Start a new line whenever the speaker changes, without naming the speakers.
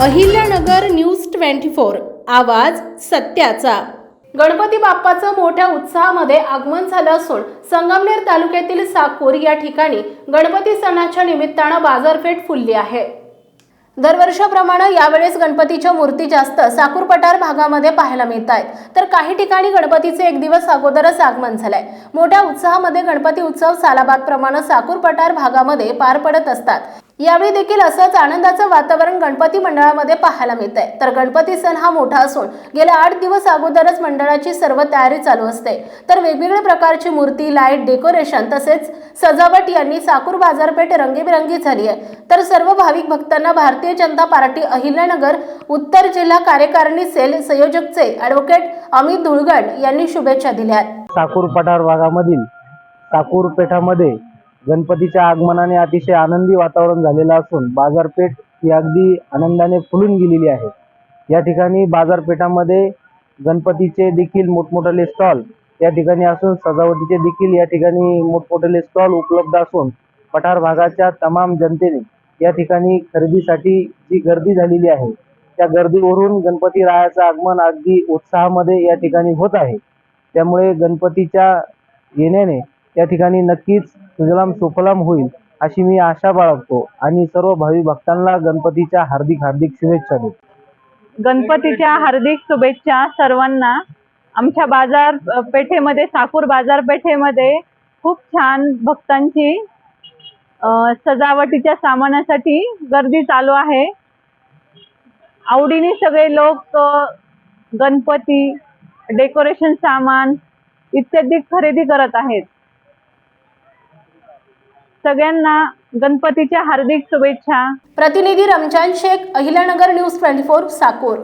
Ahilyanagar news twenty four आवाज सत्याचा. गणपती बाप्पाचं मोठ्या उत्साहामध्ये आगमन झालं असून संगमनेर तालुक्यातील साकूर या ठिकाणी गणपती सणाच्या निमित्तानं बाजारपेठ फुलली आहे. दरवर्षाप्रमाणे यावेळेस गणपतीच्या मूर्ती जास्त साकूर पठार भागामध्ये पाहायला मिळत आहेत. तर काही ठिकाणी गणपतीचे एक दिवस अगोदरच आगमन झालंय. मोठ्या उत्साहामध्ये गणपती उत्सव सालाबाग प्रमाणे साकूर पठार भागामध्ये पार पडत असतात. यावेळी देखील असंच आनंदाचं वातावरण गणपती मंडळामध्ये पाहायला मिळत आहे तर गणपती सण हा मोठा असून गेल्या आठ दिवस अगोदरच मंडळाची सर्व तयारी चालू असते. तर वेगवेगळ्या प्रकारची मूर्ती लाइट डेकोरेशन तसेच सजावट यांनी साकूर बाजारपेठ रंगीबिरंगी झाली आहे. तर सर्व भाविक भक्तांना भारतीय जनता पार्टी अहिल्यानगर उत्तर जिल्हा कार्यकारिणी सेल संयोजकचे ॲडव्होकेट अमित धुळगड यांनी शुभेच्छा दिल्या आहेत.
साकूर पठार भागामधील साकूर पेठामध्ये गणपतीच्या आगमनाने अतिशय आनंदी वातावरण झालेलं असून बाजारपेठ ही अगदी आनंदाने फुलून गेलेली आहे. या ठिकाणी बाजारपेठामध्ये गणपतीचे देखील मोठमोठाले स्टॉल या ठिकाणी असून सजावटीचे देखील या ठिकाणी मोठमोठाले स्टॉल उपलब्ध असून पठार भागाच्या तमाम जनतेने या ठिकाणी खरेदीसाठी जी गर्दी झालेली आहे त्या गर्दीवरून गणपती रायाचं आगमन अगदी उत्साहामध्ये या ठिकाणी होत आहे. त्यामुळे गणपतीच्या येण्याने या ठिकाणी नक्कीच सुजलाम सुफलाम होईल अशी मी आशा बाळगतो. आणि सर्व भावी भक्तांना गणपतीच्या हार्दिक हार्दिक शुभेच्छा देतो.
गणपतीच्या हार्दिक शुभेच्छा सर्वांना. आमच्या बाजार पेठेमध्ये साकूर बाजारपेठेमध्ये खूप छान भक्तांची सजावटीच्या सामानासाठी गर्दी चालू आहे. आवडीने सगळे लोक गणपती डेकोरेशन सामान इत्यादी खरेदी करत आहेत. सगळ्यांना गणपतीच्या हार्दिक शुभेच्छा.
प्रतिनिधी Ramzan Shaikh Ahilyanagar news twenty four Sakor.